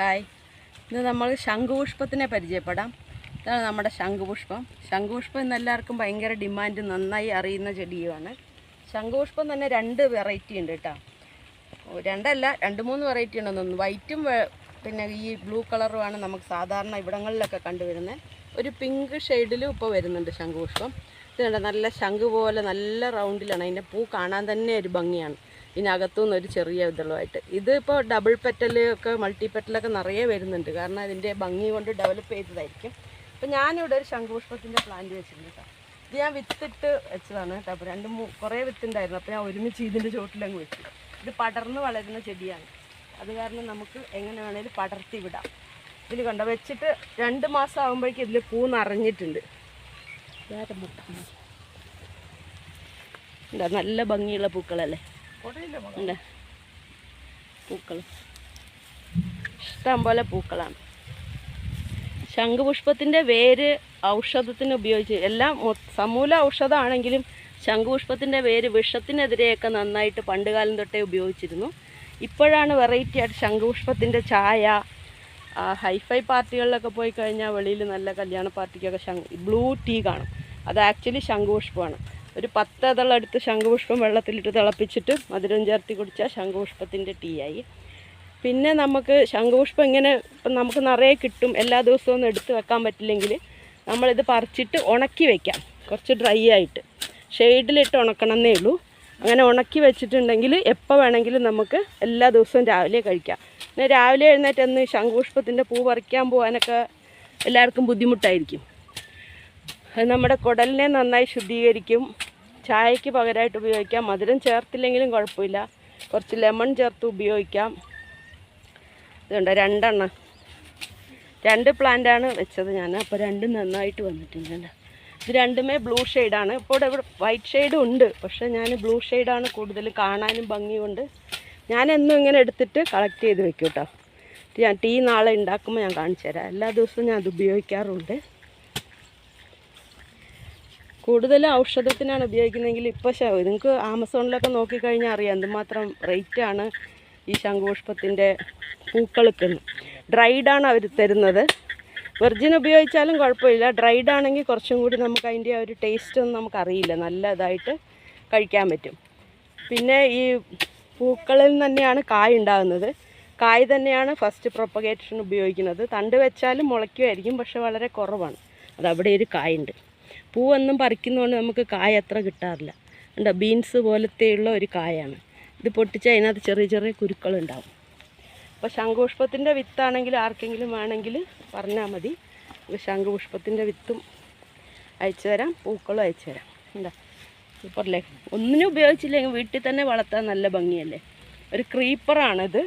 Hi. ഇന്ന് നമ്മൾ ശംഖുപുഷ്പത്തിനെ പരിചയപ്പെടാം. ഇതാണ് നമ്മുടെ ശംഖുപുഷ്പം. ശംഖുപുഷ്പം ഇന്ന് എല്ലാവർക്കും ഭയങ്കര ഡിമാൻഡ് നന്നായി അറിയുന്ന ചെടിയുമാണ്. ശംഖുപുഷ്പം തന്നെ രണ്ട് വെറൈറ്റി ഉണ്ട് കേട്ടോ രണ്ടല്ല രണ്ട് മൂന്ന് വെറൈറ്റി ഉണ്ടെന്ന് വൈറ്റും പിന്നെ ഈ ബ്ലൂ കളറുമാണ് നമുക്ക് സാധാരണ ഇവിടങ്ങളിലൊക്കെ കണ്ടുവരുന്നത് ഒരു പിങ്ക് ഷെയ്ഡിലും ഇപ്പോൾ വരുന്നുണ്ട് ശംഖുപുഷ്പം. ഇത് നല്ല ശംഖ് പോലെ നല്ല റൗണ്ടിലാണ് അതിന്റെ പൂ കാണാൻ തന്നെ ഒരു ഭംഗിയാണ്. ഇതിനകത്തുനിന്ന് ഒരു ചെറിയ ഇതുള്ളതായിട്ട്. ഇതിപ്പോൾ ഡബിൾ പെറ്റൽ ഒക്കെ മൾട്ടി പെറ്റലൊക്കെ നിറയെ വരുന്നുണ്ട്. കാരണം അതിന്റെ ഭംഗി കൊണ്ട് ഡെവലപ്പ് ചെയ്തതായിരിക്കും. അപ്പോൾ ഞാനിവിടെ ഒരു ശംഖുപുഷ്പത്തിന്റെ പ്ലാന്റ് വെച്ചിട്ടുണ്ട് കേട്ടോ. ഇത് ഞാൻ വിത്തിട്ട് വെച്ചതാണ് കേട്ടോ. അപ്പോൾ രണ്ട് മൂ കുറേ വിത്തുണ്ടായിരുന്നു. അപ്പോൾ ഞാൻ ഒരുമിച്ച് ഇതിന്റെ ചോട്ടിലങ്ങ് വെച്ചു. ഇത് പടർന്ന് വളരുന്ന ചെടിയാണ്. അത് കാരണം നമുക്ക് എങ്ങനെ വേണേലും പടർത്തി വിടാം. ഇതിൽ കണ്ടോ വെച്ചിട്ട് രണ്ട് മാസം ആകുമ്പോഴേക്കും ഇതിൽ പൂ നിറഞ്ഞിട്ടുണ്ട്. വേറെ മുട്ട നല്ല ഭംഗിയുള്ള പൂക്കളല്ലേ? ഉണ്ട് പൂക്കൾ ഇഷ്ടം പോലെ പൂക്കളാണ്. ശംഖുപുഷ്പത്തിന്റെ വേര് ഔഷധത്തിന് ഉപയോഗിച്ച് എല്ലാം സമൂല ഔഷധമാണെങ്കിലും ശംഖുപുഷ്പത്തിന്റെ വേര് വിഷത്തിനെതിരെയൊക്കെ നന്നായിട്ട് പണ്ടുകാലം തൊട്ടേ ഉപയോഗിച്ചിരുന്നു. ഇപ്പോഴാണ് വെറൈറ്റി ആയിട്ട് ശംഖുപുഷ്പത്തിന്റെ ചായ ഹൈഫൈ പാർട്ടികളിലൊക്കെ പോയി കഴിഞ്ഞാൽ വെളിയിൽ നല്ല കല്യാണ പാർട്ടിക്കൊക്കെ ശംഖ് ബ്ലൂ ടീ കാണും. അത് ആക്ച്വലി ശംഖുപുഷ്പമാണ്. ഒരു പത്ത് അതളെടുത്ത് ശംഖുപുഷ്പം വെള്ളത്തിലിട്ട് തിളപ്പിച്ചിട്ട് മധുരം ചേർത്തി കുടിച്ചാൽ ശംഖുപുഷ്പത്തിന്റെ ടീ ആയി. പിന്നെ നമുക്ക് ശംഖുപുഷ്പം ഇങ്ങനെ ഇപ്പം നമുക്ക് നിറയെ കിട്ടും. എല്ലാ ദിവസവും ഒന്നും എടുത്ത് വെക്കാൻ പറ്റില്ലെങ്കിൽ നമ്മളിത് പറിച്ചിട്ട് ഉണക്കി വെക്കാം. കുറച്ച് ഡ്രൈ ആയിട്ട്. ഷെയ്ഡിലിട്ട് ഉണക്കണമെന്നേ ഉള്ളൂ. അങ്ങനെ ഉണക്കി വെച്ചിട്ടുണ്ടെങ്കിൽ എപ്പോൾ വേണമെങ്കിലും നമുക്ക് എല്ലാ ദിവസവും രാവിലെ കഴിക്കാം. പിന്നെ രാവിലെ എഴുന്നേറ്റ് എന്ന് ശംഖുപുഷ്പത്തിന്റെ പൂ പറിക്കാൻ പോകാനൊക്കെ എല്ലാവർക്കും ബുദ്ധിമുട്ടായിരിക്കും. അത് നമ്മുടെ കുടലിനെ നന്നായി ശുദ്ധീകരിക്കും. ചായക്ക് പകരമായിട്ട് ഉപയോഗിക്കാം. മധുരം ചേർത്തില്ലെങ്കിലും കുഴപ്പമില്ല. കുറച്ച് ലെമൺ ചേർത്ത് ഉപയോഗിക്കാം. ഇതുണ്ട്? രണ്ടെണ്ണം. രണ്ട് പ്ലാന്റാണ് വെച്ചത് ഞാൻ. അപ്പോൾ രണ്ടും നന്നായിട്ട് വന്നിട്ടുണ്ട്. ഇത് രണ്ടുമേ ബ്ലൂ ഷെയ്ഡാണ് ഇപ്പോൾ ഇവിടെ വൈറ്റ് ഷെയ്ഡും ഉണ്ട്. പക്ഷേ ഞാൻ ബ്ലൂ ഷെയ്ഡാണ് കൂടുതൽ കാണാനും ഭംഗിയുണ്ട്. ഞാൻ എന്നും ഇങ്ങനെ എടുത്തിട്ട് കളക്ട് ചെയ്ത് വെക്കും കേട്ടോ. ഞാൻ ടീ നാളെ ഉണ്ടാക്കുമ്പോൾ ഞാൻ കാണിച്ചു തരാം എല്ലാ ദിവസവും ഞാൻ അത് ഉപയോഗിക്കാറുണ്ട്. കൂടുതലും ഔഷധത്തിനാണ് ഉപയോഗിക്കുന്നതെങ്കിൽ ഇപ്പോൾ നിങ്ങൾക്ക് ആമസോണിലൊക്കെ നോക്കിക്കഴിഞ്ഞാൽ അറിയാം എന്തുമാത്രം റേറ്റാണ് ഈ ശംഖുപുഷ്പത്തിന്റെ പൂക്കൾക്ക് ഡ്രൈഡാണ് അവർ തരുന്നത്. വെർജിൻ ഉപയോഗിച്ചാലും കുഴപ്പമില്ല. ഡ്രൈഡ് ആണെങ്കിൽ കുറച്ചും കൂടി നമുക്ക് അതിന്റെ ആ ഒരു ടേസ്റ്റ് ഒന്നും നമുക്കറിയില്ല. നല്ലതായിട്ട് കഴിക്കാൻ പറ്റും. പിന്നെ ഈ പൂക്കളിൽ തന്നെയാണ് കായ ഉണ്ടാകുന്നത്. കായ് തന്നെയാണ് ഫസ്റ്റ് പ്രൊപ്പഗേഷൻ ഉപയോഗിക്കുന്നത്. തണ്ട് വെച്ചാലും മുളയ്ക്കുമായിരിക്കും പക്ഷെ വളരെ കുറവാണ്. അതവിടെ ഒരു കായുണ്ട്. പൂവൊന്നും പറിക്കുന്നതുകൊണ്ട് നമുക്ക് കായ അത്ര കിട്ടാറില്ല. കണ്ടോ ബീൻസ് പോലത്തെയുള്ള ഒരു കായാണ്. ഇത് പൊട്ടിച്ച് അതിനകത്ത് ചെറിയ ചെറിയ കുരുക്കളുണ്ടാവും. അപ്പോൾ ശംഖുപുഷ്പത്തിന്റെ വിത്താണെങ്കിൽ ആർക്കെങ്കിലും വേണമെങ്കിൽ പറഞ്ഞാൽ മതി. ശംഖുപുഷ്പത്തിന്റെ വിത്തും അയച്ചു തരാം പൂക്കളും അയച്ചു തരാം. എന്താ സൂപ്പറല്ലേ ഒന്നിനും ഉപയോഗിച്ചില്ലെങ്കിൽ വീട്ടിൽ തന്നെ വളർത്താൻ നല്ല ഭംഗിയല്ലേ? ഒരു ക്രീപ്പറാണിത്.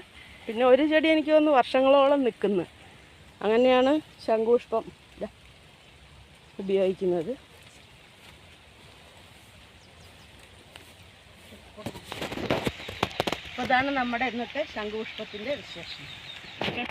പിന്നെ ഒരു ചെടി എനിക്ക് തോന്നുന്നു വർഷങ്ങളോളം നിൽക്കുന്നു. അങ്ങനെയാണ് ശംഖുപുഷ്പം ഉപയോഗിക്കുന്നത്. അതാണ് നമ്മുടെ ഇന്നത്തെ ശംഖുപുഷ്പത്തിന്റെ വിശേഷം. ഓക്കെ?